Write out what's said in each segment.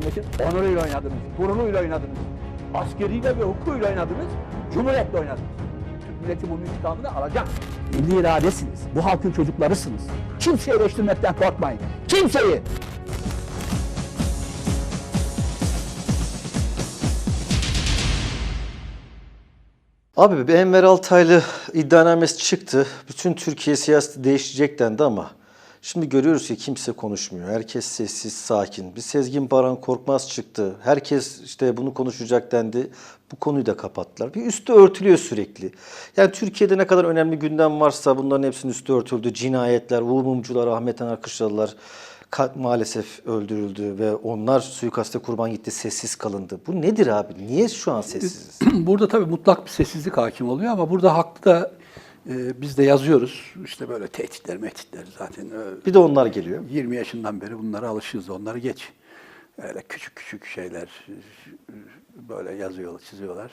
milletin onuruyla oynadınız, gururuyla oynadınız. Askeriyle ve hukukuyla oynadınız, cumhuriyetle oynadınız. Türk milleti bunun intikamını alacak. Milli iradesiniz, bu halkın çocuklarısınız. Kimseyi eleştirmekten korkmayın. Kimseyi! Abi bir Enver Altaylı iddianamesi çıktı. Bütün Türkiye siyaseti değişecek dendi ama şimdi görüyoruz ki kimse konuşmuyor. Herkes sessiz, sakin. Bir Sezgin Baran Korkmaz çıktı. Herkes işte bunu konuşacak dendi. Bu konuyu da kapattılar. Bir üstü örtülüyor sürekli. Yani Türkiye'de ne kadar önemli gündem varsa bunların hepsinin üstü örtüldü. Cinayetler, Uğur Mumcular, Ahmet Anar Kışlalılar maalesef öldürüldü ve onlar suikaste kurban gitti, sessiz kalındı. Bu nedir abi? Niye şu an sessiziz? burada tabii mutlak bir sessizlik hakim oluyor ama burada haklı da e, biz de yazıyoruz. İşte böyle tehditler, mehditler zaten. e, Bir de onlar geliyor. 20 yaşından beri bunlara alışığız. Onları geç. Öyle küçük küçük şeyler e, böyle yazıyorlar, çiziyorlar.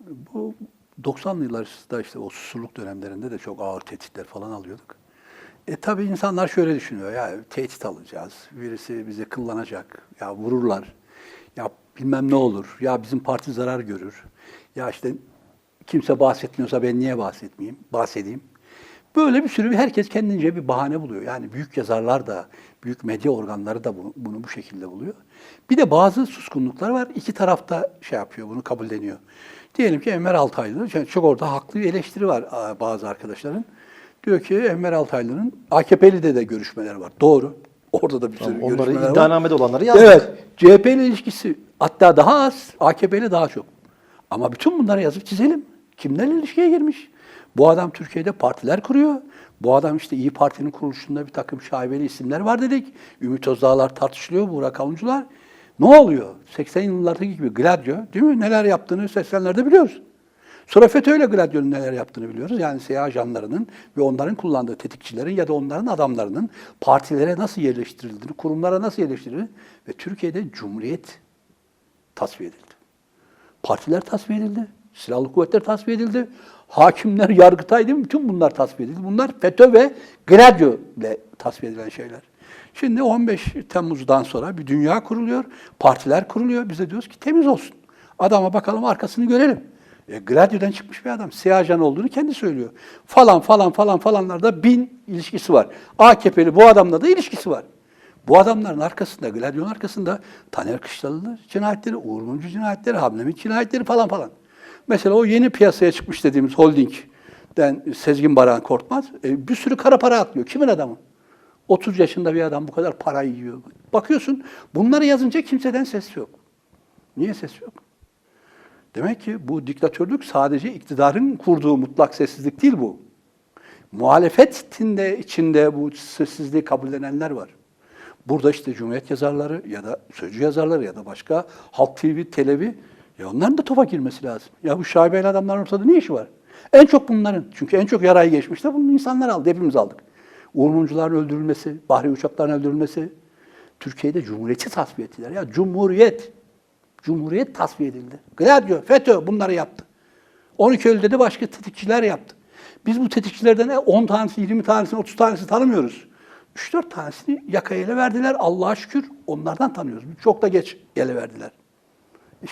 Bu 90'lı yıllarda işte o susurluk dönemlerinde de çok ağır tehditler falan alıyorduk. E tabii insanlar şöyle düşünüyor ya tehdit alacağız, birisi bizi kıllanacak, ya vururlar, ya bilmem ne olur, ya bizim parti zarar görür, ya işte kimse bahsetmiyorsa ben niye bahsetmeyeyim, bahsedeyim. Böyle bir sürü herkes kendince bir bahane buluyor. Yani büyük yazarlar da, büyük medya organları da bunu, bunu bu şekilde buluyor. Bir de bazı suskunluklar var. İki tarafta şey yapıyor, bunu kabulleniyor. Diyelim ki Enver Altaylı, yani çok orada haklı bir eleştiri var bazı arkadaşların. Diyor ki Enver Altaylı'nın AKP'li de görüşmeler var. Doğru. Orada da bir sürü Tamam, onları görüşmeler var. iddianamede olanları yazdık. Evet. CHP ile ilişkisi hatta daha az, AKP ile daha çok. Ama bütün bunları yazıp çizelim. Kimlerle ilişkiye girmiş? Bu adam Türkiye'de partiler kuruyor. Bu adam işte İyi Parti'nin kuruluşunda bir takım şaibeli isimler var dedik. Ümit Özdağlar tartışılıyor, Burak Avuncular. Ne oluyor? 80 yıllardaki gibi Gladio değil mi? Neler yaptığını 80'lerde biliyoruz. Sonra FETÖ ile neler yaptığını biliyoruz. Yani siyah ajanlarının ve onların kullandığı tetikçilerin ya da onların adamlarının partilere nasıl yerleştirildiğini, kurumlara nasıl yerleştirildiğini ve Türkiye'de Cumhuriyet tasfiye edildi. Partiler tasfiye edildi. Silahlı kuvvetler tasfiye edildi. Hakimler, yargıtay? Bütün bunlar tasfiye edildi. Bunlar FETÖ ve Gladio ile tasfiye edilen şeyler. Şimdi 15 Temmuz'dan sonra bir dünya kuruluyor. Partiler kuruluyor. Biz de diyoruz ki temiz olsun. Adama bakalım arkasını görelim. E, Gladio'dan çıkmış bir adam. Siyah ajan olduğunu kendi söylüyor. Falan falan falan falanlarda bin ilişkisi var. AKP'li bu adamla da ilişkisi var. Bu adamların arkasında, Gladio'nun arkasında Taner Kışlalı cinayetleri, Uğur Mumcu cinayetleri, Hamlemit cinayetleri falan falan. Mesela o yeni piyasaya çıkmış dediğimiz holdingden Sezgin Baran Korkmaz e, bir sürü kara para atlıyor. Kimin adamı? 30 yaşında bir adam bu kadar para yiyor. Bakıyorsun bunları yazınca kimseden ses yok. Niye ses yok? Demek ki bu diktatörlük sadece iktidarın kurduğu mutlak sessizlik değil bu. Muhalefetin de içinde bu sessizliği kabullenenler var. Burada işte Cumhuriyet yazarları ya da Sözcü yazarları ya da başka Halk TV, Televi ya onların da topa girmesi lazım. Ya bu şaibeli adamların ortada ne işi var? En çok bunların. Çünkü en çok yarayı geçmişte bunu insanlar aldı. Hepimiz aldık. Uğur öldürülmesi, Bahri Uçakların öldürülmesi. Türkiye'de Cumhuriyeti tasfiye ettiler. Ya Cumhuriyet. Cumhuriyet tasfiye edildi. Gladio, FETÖ bunları yaptı. 12 Eylül'de de başka tetikçiler yaptı. Biz bu tetikçilerden 10 tanesi, 20 tanesini, 30 tanesi tanımıyoruz. 3-4 tanesini yakaya ele verdiler. Allah'a şükür onlardan tanıyoruz. Çok da geç ele verdiler.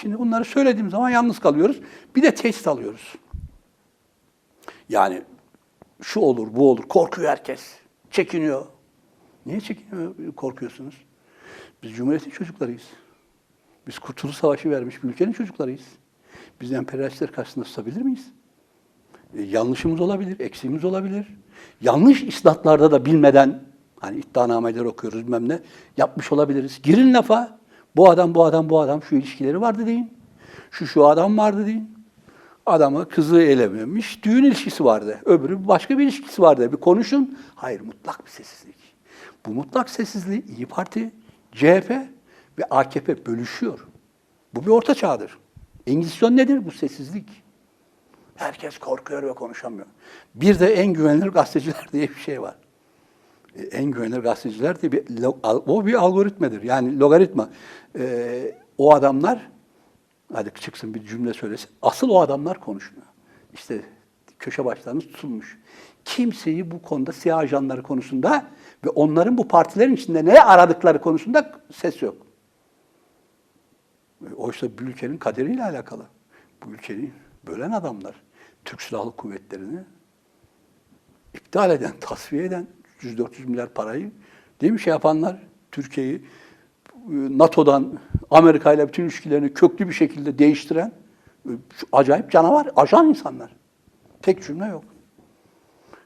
Şimdi bunları söylediğim zaman yalnız kalıyoruz. Bir de tehdit alıyoruz. Yani şu olur, bu olur. Korkuyor herkes. Çekiniyor. Niye çekiniyor, korkuyorsunuz? Biz Cumhuriyet'in çocuklarıyız. Biz Kurtuluş Savaşı vermiş bir ülkenin çocuklarıyız. Biz emperyalistler karşısında susabilir miyiz? E, yanlışımız olabilir, eksiğimiz olabilir. Yanlış isnatlarda da bilmeden, hani iddianameler okuyoruz bilmem ne, yapmış olabiliriz. Girin lafa, bu adam, bu adam, bu adam, şu ilişkileri vardı deyin. Şu şu adam vardı deyin. Adamı kızı elememiş, düğün ilişkisi vardı. Öbürü başka bir ilişkisi vardı. Bir konuşun. Hayır, mutlak bir sessizlik. Bu mutlak sessizliği İyi Parti, CHP ve AKP bölüşüyor. Bu bir orta çağdır. Engizisyon nedir? Bu sessizlik. Herkes korkuyor ve konuşamıyor. Bir de en güvenilir gazeteciler diye bir şey var. E, En güvenilir gazeteciler diye bir, o bir algoritmadır. Yani logaritma. Ee, o adamlar, hadi çıksın bir cümle söylesin. Asıl o adamlar konuşmuyor. İşte köşe başlarımız tutulmuş. Kimseyi bu konuda siyah ajanları konusunda ve onların bu partilerin içinde ne aradıkları konusunda ses yok. E, Oysa bir ülkenin kaderiyle alakalı. Bu ülkeyi bölen adamlar. Türk Silahlı Kuvvetleri'ni iptal eden, tasfiye eden 100-400 milyar parayı değil mi şey yapanlar? Türkiye'yi e, NATO'dan Amerika ile bütün ilişkilerini köklü bir şekilde değiştiren e, acayip canavar, ajan insanlar. Tek cümle yok.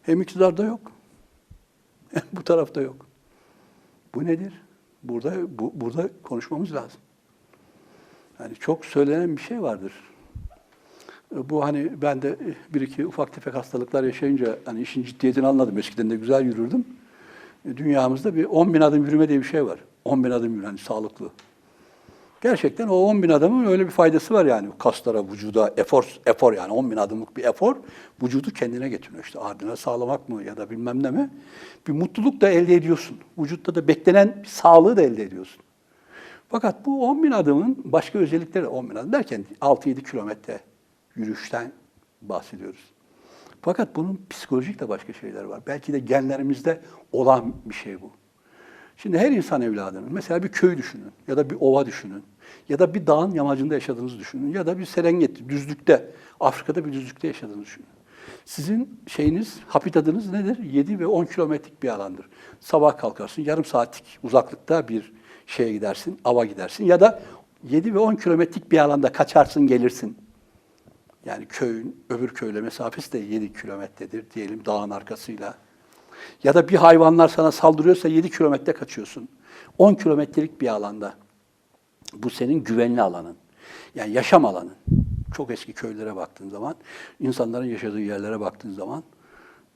Hem iktidarda yok. Hem bu tarafta yok. Bu nedir? Burada bu, burada konuşmamız lazım. Yani çok söylenen bir şey vardır. Bu hani ben de bir iki ufak tefek hastalıklar yaşayınca hani işin ciddiyetini anladım. Eskiden de güzel yürürdüm. Dünyamızda bir 10 bin adım yürüme diye bir şey var. 10 bin adım yürüme, hani sağlıklı. Gerçekten o 10 bin adımın öyle bir faydası var yani. Kaslara, vücuda, efor, efor yani 10 bin adımlık bir efor vücudu kendine getiriyor. İşte ardına sağlamak mı ya da bilmem ne mi. Bir mutluluk da elde ediyorsun. Vücutta da beklenen bir sağlığı da elde ediyorsun. Fakat bu 10 bin adımın başka özellikleri, 10 bin adım derken 6-7 kilometre yürüyüşten bahsediyoruz. Fakat bunun psikolojik de başka şeyler var. Belki de genlerimizde olan bir şey bu. Şimdi her insan evladının, mesela bir köy düşünün ya da bir ova düşünün ya da bir dağın yamacında yaşadığınızı düşünün ya da bir Serengeti, düzlükte, Afrika'da bir düzlükte yaşadığınızı düşünün. Sizin şeyiniz, habitatınız nedir? 7 ve 10 kilometrelik bir alandır. Sabah kalkarsın, yarım saatlik uzaklıkta bir şeye gidersin, ava gidersin ya da 7 ve 10 kilometrelik bir alanda kaçarsın, gelirsin. Yani köyün öbür köyle mesafesi de 7 kilometredir diyelim dağın arkasıyla. Ya da bir hayvanlar sana saldırıyorsa 7 kilometre kaçıyorsun. 10 kilometrelik bir alanda. Bu senin güvenli alanın. Yani yaşam alanın. Çok eski köylere baktığın zaman, insanların yaşadığı yerlere baktığın zaman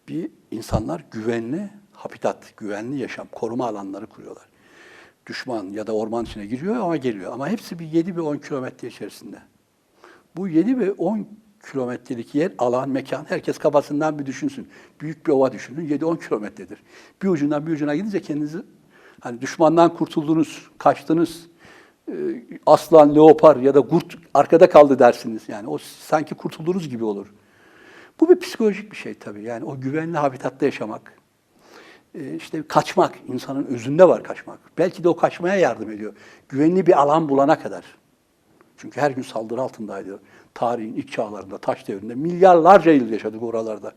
bir insanlar güvenli habitat, güvenli yaşam, koruma alanları kuruyorlar. Düşman ya da orman içine giriyor ama geliyor. Ama hepsi bir 7 ve 10 kilometre içerisinde. Bu 7 ve 10 kilometrelik yer, alan, mekan herkes kafasından bir düşünsün. Büyük bir ova düşünün. 7-10 kilometredir. Bir ucundan bir ucuna gidince kendinizi hani düşmandan kurtuldunuz, kaçtınız. e, Aslan, leopar ya da kurt arkada kaldı dersiniz. Yani o sanki kurtuldunuz gibi olur. Bu bir psikolojik bir şey tabii. Yani o güvenli habitatta yaşamak. E, işte kaçmak, insanın özünde var kaçmak. Belki de o kaçmaya yardım ediyor. Güvenli bir alan bulana kadar. Çünkü her gün saldırı altındaydı. Tarihin ilk çağlarında, taş devrinde milyarlarca yıl yaşadık oralarda.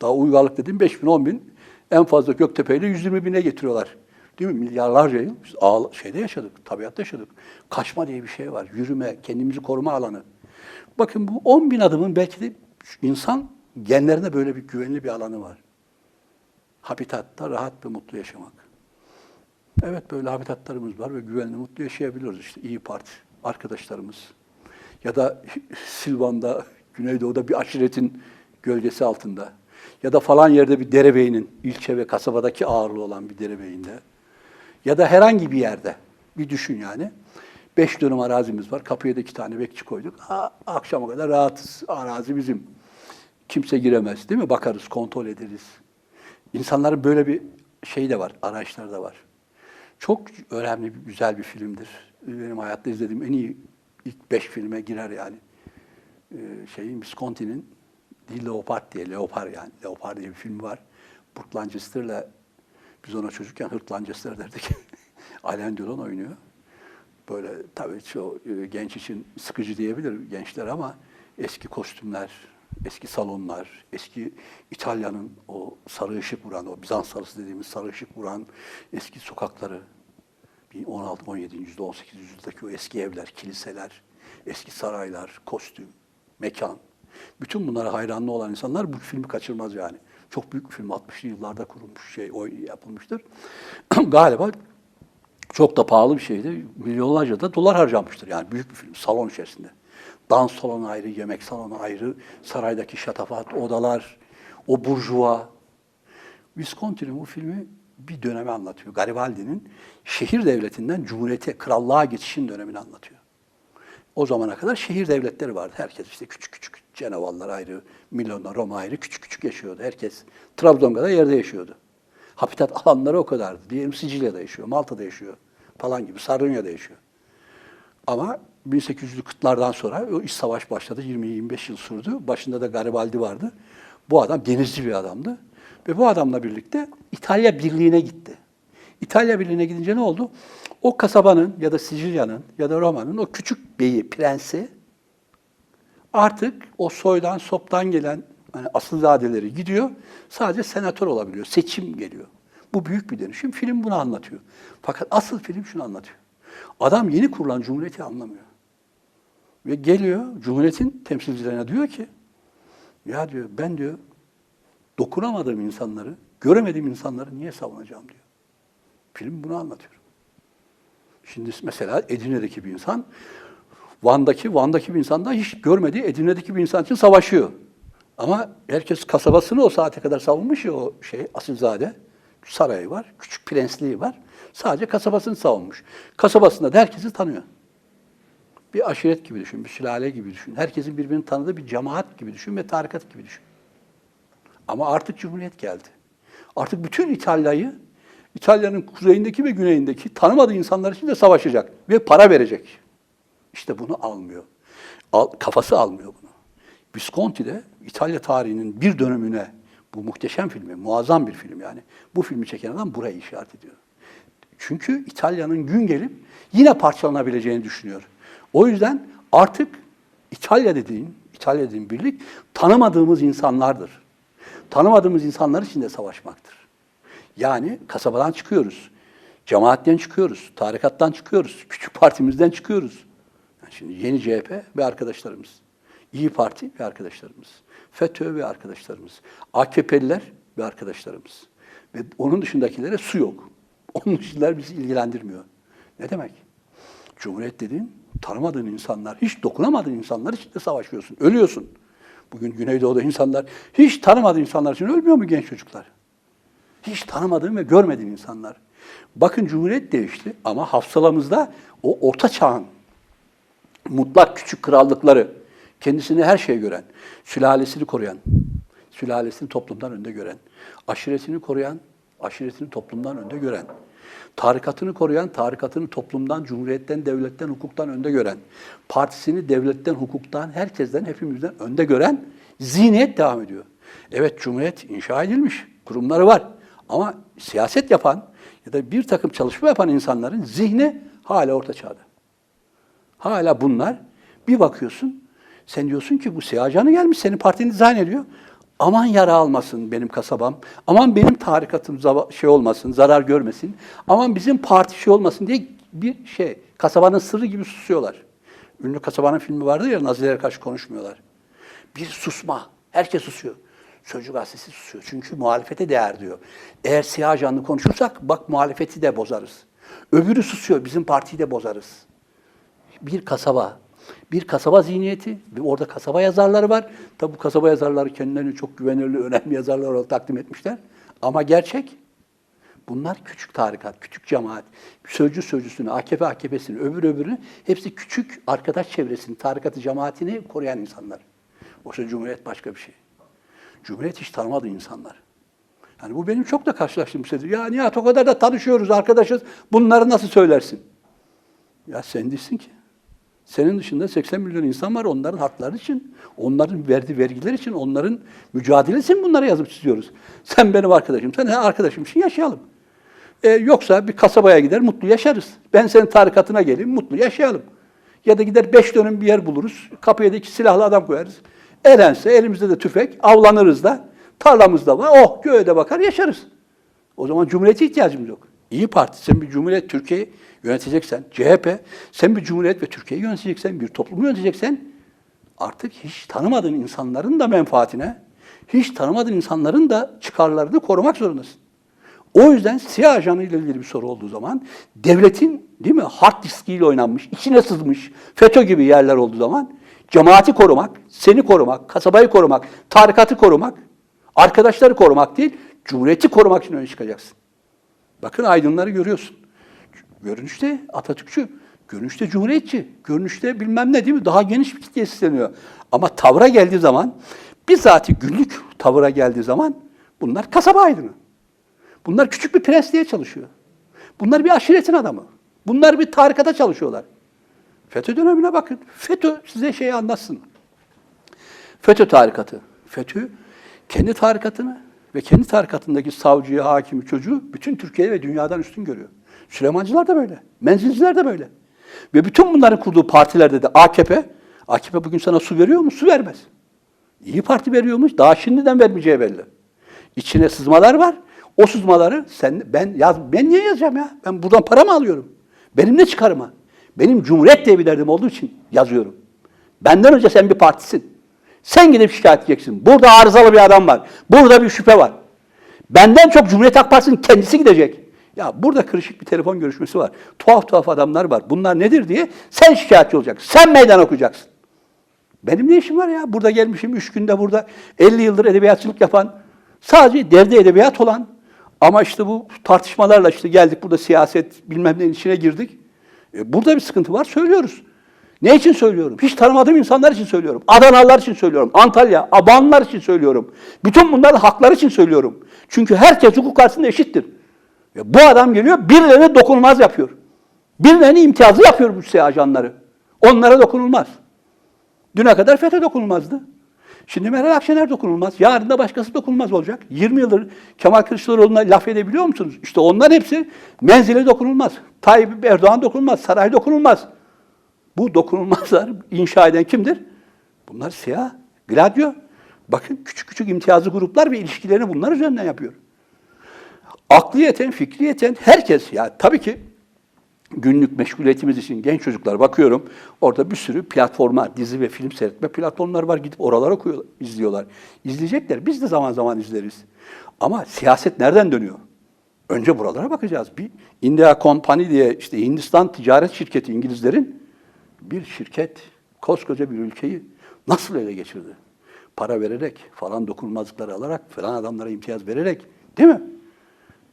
Daha uygarlık dediğim 5 bin, 10 bin. En fazla Göktepe ile 120 bine getiriyorlar. Değil mi? Milyarlarca yıl biz ağ, şeyde yaşadık, tabiatta yaşadık. Kaçma diye bir şey var. Yürüme, kendimizi koruma alanı. Bakın bu 10 bin adımın belki de insan genlerinde böyle bir güvenli bir alanı var. Habitatta rahat ve mutlu yaşamak. Evet böyle habitatlarımız var ve güvenli mutlu yaşayabiliyoruz. İşte İyi Parti arkadaşlarımız ya da Silvan'da, Güneydoğu'da bir aşiretin gölgesi altında ya da falan yerde bir derebeyinin, ilçe ve kasabadaki ağırlığı olan bir derebeyinde ya da herhangi bir yerde bir düşün yani. Beş dönüm arazimiz var. Kapıya da iki tane bekçi koyduk. Aa, akşama kadar rahatız. Arazi bizim. Kimse giremez değil mi? Bakarız, kontrol ederiz. İnsanların böyle bir şey de var, araçları da var. Çok önemli, güzel bir filmdir. Benim hayatta izlediğim en iyi ilk beş filme girer yani. Ee, şeyin Visconti'nin değil Leopard diye, Leopard yani. Leopard diye bir film var. Burt Lancaster'la biz ona çocukken Hırt Lancaster derdik. Alain Delon oynuyor. Böyle tabii çoğu e, genç için sıkıcı diyebilir gençler ama eski kostümler, eski salonlar, eski İtalya'nın o sarı ışık vuran, o Bizans sarısı dediğimiz sarı ışık vuran eski sokakları, 16, 17. yüzyılda, 18. yüzyıldaki o eski evler, kiliseler, eski saraylar, kostüm, mekan. Bütün bunlara hayranlı olan insanlar bu filmi kaçırmaz yani. Çok büyük bir film, 60'lı yıllarda kurulmuş şey, o yapılmıştır. Galiba çok da pahalı bir şeydi. Milyonlarca da dolar harcanmıştır yani büyük bir film, salon içerisinde. Dans salonu ayrı, yemek salonu ayrı, saraydaki şatafat, odalar, o burjuva. Visconti'nin bu filmi bir dönemi anlatıyor. Garibaldi'nin şehir devletinden cumhuriyete, krallığa geçişin dönemini anlatıyor. O zamana kadar şehir devletleri vardı. Herkes işte küçük küçük, Cenevalılar ayrı, Milano, Roma ayrı küçük küçük yaşıyordu. Herkes Trabzon kadar yerde yaşıyordu. Habitat alanları o kadardı. Diyelim Sicilya'da yaşıyor, Malta'da yaşıyor falan gibi, Sardunya'da yaşıyor. Ama 1840'lardan sonra o iç savaş başladı. 20-25 yıl sürdü. Başında da Garibaldi vardı. Bu adam denizci bir adamdı. Ve bu adamla birlikte İtalya Birliği'ne gitti. İtalya Birliği'ne gidince ne oldu? O kasabanın ya da Sicilya'nın ya da Roma'nın o küçük beyi, prensi artık o soydan, soptan gelen hani asılzadeleri gidiyor. Sadece senatör olabiliyor. Seçim geliyor. Bu büyük bir dönüşüm. Film bunu anlatıyor. Fakat asıl film şunu anlatıyor. Adam yeni kurulan cumhuriyeti anlamıyor. Ve geliyor Cumhuriyet'in temsilcilerine diyor ki ya diyor ben diyor dokunamadığım insanları, göremediğim insanları niye savunacağım diyor. Film bunu anlatıyor. Şimdi mesela Edirne'deki bir insan Van'daki Van'daki bir insan da hiç görmediği Edirne'deki bir insan için savaşıyor. Ama herkes kasabasını o saate kadar savunmuş ya o şey Asilzade. Sarayı var, küçük prensliği var. Sadece kasabasını savunmuş. Kasabasında da herkesi tanıyor. Bir aşiret gibi düşün, bir sülale gibi düşün. Herkesin birbirini tanıdığı bir cemaat gibi düşün ve tarikat gibi düşün. Ama artık Cumhuriyet geldi. Artık bütün İtalya'yı, İtalya'nın kuzeyindeki ve güneyindeki tanımadığı insanlar için de savaşacak ve para verecek. İşte bunu almıyor. Al- kafası almıyor bunu. Visconti de İtalya tarihinin bir dönemine bu muhteşem filmi, muazzam bir film yani. Bu filmi çeken adam burayı işaret ediyor. Çünkü İtalya'nın gün gelip yine parçalanabileceğini düşünüyor. O yüzden artık İtalya dediğin, İtalya dediğin birlik tanımadığımız insanlardır. Tanımadığımız insanlar için de savaşmaktır. Yani kasabadan çıkıyoruz. Cemaatten çıkıyoruz, tarikattan çıkıyoruz, küçük partimizden çıkıyoruz. Yani şimdi yeni CHP ve arkadaşlarımız, İyi Parti ve arkadaşlarımız, FETÖ ve arkadaşlarımız, AKP'liler ve arkadaşlarımız. Ve onun dışındakilere su yok. Onun dışındakiler bizi ilgilendirmiyor. Ne demek? Cumhuriyet dediğin tanımadığın insanlar, hiç dokunamadığın insanlar için de savaşıyorsun, ölüyorsun. Bugün Güneydoğu'da insanlar hiç tanımadığı insanlar için ölmüyor mu genç çocuklar? Hiç tanımadığım ve görmediğim insanlar. Bakın Cumhuriyet değişti ama hafsalamızda o orta çağın mutlak küçük krallıkları, kendisini her şeye gören, sülalesini koruyan, sülalesini toplumdan önde gören, aşiretini koruyan, aşiretini toplumdan önde gören, tarikatını koruyan, tarikatını toplumdan, cumhuriyetten, devletten, hukuktan önde gören, partisini devletten, hukuktan, herkesten, hepimizden önde gören zihniyet devam ediyor. Evet Cumhuriyet inşa edilmiş, kurumları var ama siyaset yapan ya da bir takım çalışma yapan insanların zihni hala orta çağda. Hala bunlar bir bakıyorsun sen diyorsun ki bu siyacanı gelmiş senin partini dizayn ediyor. Aman yara almasın benim kasabam. Aman benim tarikatım şey olmasın, zarar görmesin. Aman bizim parti şey olmasın diye bir şey kasabanın sırrı gibi susuyorlar. Ünlü kasabanın filmi vardı ya Nazilere karşı konuşmuyorlar. Bir susma. Herkes susuyor. Sözcü gazetesi susuyor. Çünkü muhalefete değer diyor. Eğer siyah canlı konuşursak bak muhalefeti de bozarız. Öbürü susuyor. Bizim partiyi de bozarız bir kasaba, bir kasaba zihniyeti, ve orada kasaba yazarları var. Tabi bu kasaba yazarları kendilerini çok güvenilir, önemli yazarlar olarak takdim etmişler. Ama gerçek, bunlar küçük tarikat, küçük cemaat, sözcü sözcüsünü, AKP AKP'sini, öbür öbürünü, hepsi küçük arkadaş çevresini, tarikatı, cemaatini koruyan insanlar. Oysa Cumhuriyet başka bir şey. Cumhuriyet hiç tanımadığı insanlar. Yani bu benim çok da karşılaştığım bir şeydir. Ya Nihat o kadar da tanışıyoruz, arkadaşız, bunları nasıl söylersin? Ya sen değilsin ki. Senin dışında 80 milyon insan var onların hakları için, onların verdiği vergiler için, onların mücadelesi için bunları yazıp çiziyoruz. Sen benim arkadaşım, sen arkadaşımsın yaşayalım. E, yoksa bir kasabaya gider mutlu yaşarız. Ben senin tarikatına geleyim mutlu yaşayalım. Ya da gider beş dönüm bir yer buluruz, kapıya da iki silahlı adam koyarız. Elense elimizde de tüfek, avlanırız da, tarlamızda var, oh göğe de bakar yaşarız. O zaman cumhuriyete ihtiyacımız yok. İyi Parti, sen bir cumhuriyet Türkiye'yi yöneteceksen, CHP, sen bir cumhuriyet ve Türkiye'yi yöneteceksen, bir toplumu yöneteceksen, artık hiç tanımadığın insanların da menfaatine, hiç tanımadığın insanların da çıkarlarını korumak zorundasın. O yüzden siyah ajanı ile ilgili bir soru olduğu zaman devletin değil mi hard diskiyle oynanmış, içine sızmış FETÖ gibi yerler olduğu zaman cemaati korumak, seni korumak, kasabayı korumak, tarikatı korumak, arkadaşları korumak değil, cumhuriyeti korumak için öne çıkacaksın. Bakın aydınları görüyorsun. Görünüşte Atatürkçü, görünüşte cumhuriyetçi, görünüşte bilmem ne değil mi? Daha geniş bir kitleye sesleniyor. Ama tavra geldiği zaman, bizzati günlük tavra geldiği zaman bunlar kasaba aydını. Bunlar küçük bir prensliğe çalışıyor. Bunlar bir aşiretin adamı. Bunlar bir tarikata çalışıyorlar. FETÖ dönemine bakın. FETÖ size şeyi anlatsın. FETÖ tarikatı. FETÖ kendi tarikatını Ve kendi tarikatındaki savcıyı, hakimi, çocuğu bütün Türkiye ve dünyadan üstün görüyor. Süleymancılar da böyle. Menzilciler de böyle. Ve bütün bunların kurduğu partilerde de AKP, AKP bugün sana su veriyor mu? Su vermez. İyi Parti veriyormuş. Daha şimdiden vermeyeceği belli. İçine sızmalar var. O sızmaları sen ben yaz ben niye yazacağım ya? Ben buradan para mı alıyorum? Benim ne çıkarıma? Benim Cumhuriyet diye bir derdim olduğu için yazıyorum. Benden önce sen bir partisin. Sen gidip şikayet edeceksin. Burada arızalı bir adam var. Burada bir şüphe var. Benden çok Cumhuriyet Halk Partisi'nin kendisi gidecek. Ya burada kırışık bir telefon görüşmesi var. Tuhaf tuhaf adamlar var. Bunlar nedir diye sen şikayetçi olacaksın. Sen meydan okuyacaksın. Benim ne işim var ya? Burada gelmişim üç günde burada 50 yıldır edebiyatçılık yapan, sadece derdi edebiyat olan ama işte bu tartışmalarla işte geldik burada siyaset bilmem neyin içine girdik. E, burada bir sıkıntı var söylüyoruz. Ne için söylüyorum? Hiç tanımadığım insanlar için söylüyorum. Adanalılar için söylüyorum. Antalya, Abanlar için söylüyorum. Bütün bunların hakları için söylüyorum. Çünkü herkes hukuk karşısında eşittir. Ve bu adam geliyor birilerine dokunulmaz yapıyor. Birilerine imtiyazlı yapıyor bu SİHA ajanları. Onlara dokunulmaz. Düne kadar FETÖ dokunulmazdı. Şimdi Meral Akşener dokunulmaz. Yarın da başkası dokunulmaz olacak. 20 yıldır Kemal Kılıçdaroğlu'na laf edebiliyor musunuz? İşte onların hepsi menzile dokunulmaz. Tayyip Erdoğan dokunulmaz. Saray dokunulmaz. Bu dokunulmazlar inşa eden kimdir? Bunlar siyah, gladio. Bakın küçük küçük imtiyazlı gruplar ve ilişkilerini bunlar üzerinden yapıyor. Akliyeten, fikriyeten herkes ya tabii ki günlük meşguliyetimiz için genç çocuklar bakıyorum. Orada bir sürü platforma, dizi ve film seyretme platformları var. Gidip oralara okuyor, izliyorlar. İzleyecekler. Biz de zaman zaman izleriz. Ama siyaset nereden dönüyor? Önce buralara bakacağız. Bir India Company diye işte Hindistan ticaret şirketi İngilizlerin bir şirket koskoca bir ülkeyi nasıl ele geçirdi? Para vererek, falan dokunulmazlıkları alarak, falan adamlara imtiyaz vererek, değil mi?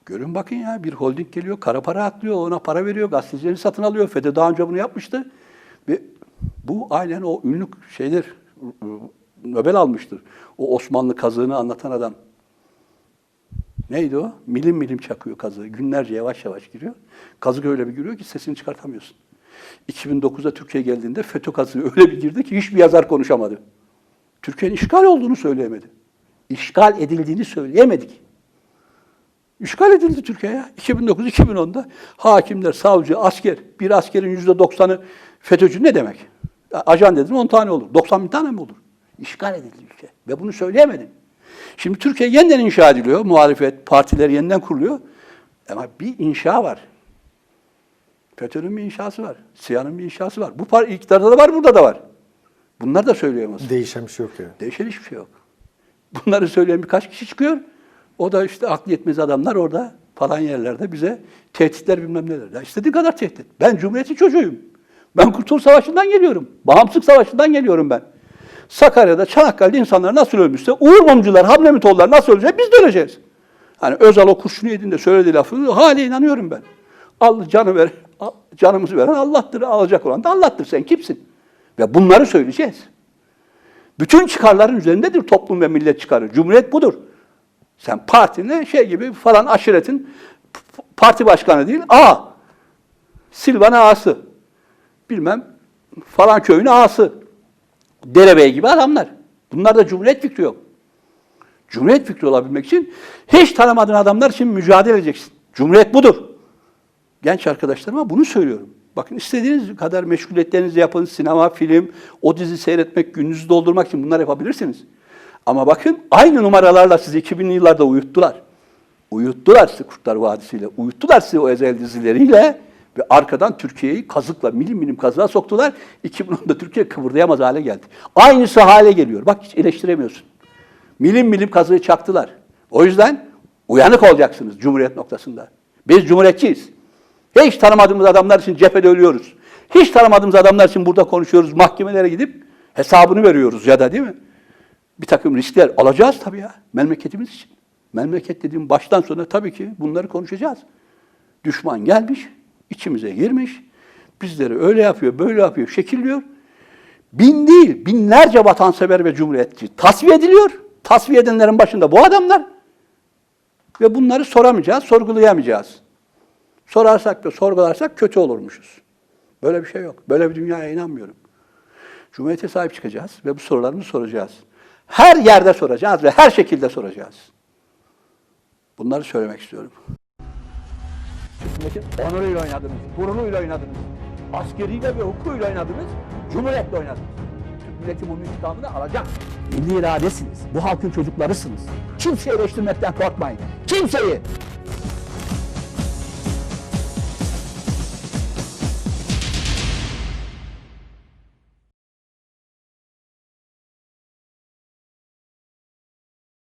Görün bakın ya bir holding geliyor, kara para aklıyor, ona para veriyor, gazetecileri satın alıyor. FETÖ daha önce bunu yapmıştı. Ve bu aynen o ünlü şeydir, Nobel almıştır. O Osmanlı kazığını anlatan adam. Neydi o? Milim milim çakıyor kazığı. Günlerce yavaş yavaş giriyor. Kazık öyle bir giriyor ki sesini çıkartamıyorsun. 2009'da Türkiye geldiğinde FETÖ kazığı öyle bir girdi ki hiçbir yazar konuşamadı. Türkiye'nin işgal olduğunu söyleyemedi. İşgal edildiğini söyleyemedik. İşgal edildi Türkiye ya. 2009-2010'da hakimler, savcı, asker, bir askerin yüzde doksanı FETÖ'cü ne demek? Ajan dedin 10 tane olur. 90 bin tane mi olur? İşgal edildi ülke. Ve bunu söyleyemedin. Şimdi Türkiye yeniden inşa ediliyor. Muhalefet, partiler yeniden kuruluyor. Ama bir inşa var. FETÖ'nün bir inşası var. SİHA'nın bir inşası var. Bu par iktidarda da var, burada da var. Bunlar da söyleyemez. Değişen bir şey yok yani. Değişen hiçbir şey yok. Bunları söyleyen birkaç kişi çıkıyor. O da işte aklı yetmez adamlar orada falan yerlerde bize tehditler bilmem neler. Ya istediği kadar tehdit. Ben Cumhuriyet'in çocuğuyum. Ben Kurtuluş Savaşı'ndan geliyorum. Bağımsızlık Savaşı'ndan geliyorum ben. Sakarya'da, Çanakkale'de insanlar nasıl ölmüşse, Uğur Mumcular, Hamlemitoğullar nasıl ölecek biz de öleceğiz. Hani Özal o kurşunu yediğinde söylediği lafı hala inanıyorum ben. Al canı ver, canımızı veren Allah'tır, alacak olan da Allah'tır. Sen kimsin? Ve bunları söyleyeceğiz. Bütün çıkarların üzerindedir toplum ve millet çıkarı. Cumhuriyet budur. Sen partine şey gibi falan aşiretin parti başkanı değil, A. Silvan ağası. Bilmem falan köyün ağası. Derebey gibi adamlar. Bunlarda cumhuriyet fikri yok. Cumhuriyet fikri olabilmek için hiç tanımadığın adamlar için mücadele edeceksin. Cumhuriyet budur. Genç arkadaşlarıma bunu söylüyorum. Bakın istediğiniz kadar meşguliyetlerinizi yapın. Sinema, film, o dizi seyretmek, gününüzü doldurmak için bunlar yapabilirsiniz. Ama bakın aynı numaralarla sizi 2000'li yıllarda uyuttular. Uyuttular sizi Kurtlar Vadisi'yle. Uyuttular sizi o ezel dizileriyle. Ve arkadan Türkiye'yi kazıkla, milim milim kazığa soktular. 2010'da Türkiye kıvırdayamaz hale geldi. Aynısı hale geliyor. Bak hiç eleştiremiyorsun. Milim milim kazığı çaktılar. O yüzden uyanık olacaksınız Cumhuriyet noktasında. Biz Cumhuriyetçiyiz. Hiç tanımadığımız adamlar için cephede ölüyoruz. Hiç tanımadığımız adamlar için burada konuşuyoruz. Mahkemelere gidip hesabını veriyoruz ya da değil mi? Bir takım riskler alacağız tabii ya. Memleketimiz için. Memleket dediğim baştan sona tabii ki bunları konuşacağız. Düşman gelmiş, içimize girmiş. Bizleri öyle yapıyor, böyle yapıyor, şekilliyor. Bin değil, binlerce vatansever ve cumhuriyetçi tasfiye ediliyor. Tasfiye edenlerin başında bu adamlar. Ve bunları soramayacağız, sorgulayamayacağız. Sorarsak da sorgularsak kötü olurmuşuz. Böyle bir şey yok. Böyle bir dünyaya inanmıyorum. Cumhuriyete sahip çıkacağız ve bu sorularımızı soracağız. Her yerde soracağız ve her şekilde soracağız. Bunları söylemek istiyorum. Türk milletin onuruyla oynadınız, gururuyla oynadınız. Askeriyle ve hukukuyla oynadınız, cumhuriyetle oynadınız. Türk milleti bunun intikamını alacak. Milli iradesiniz. Bu halkın çocuklarısınız. Kimseyi eleştirmekten korkmayın. Kimseyi.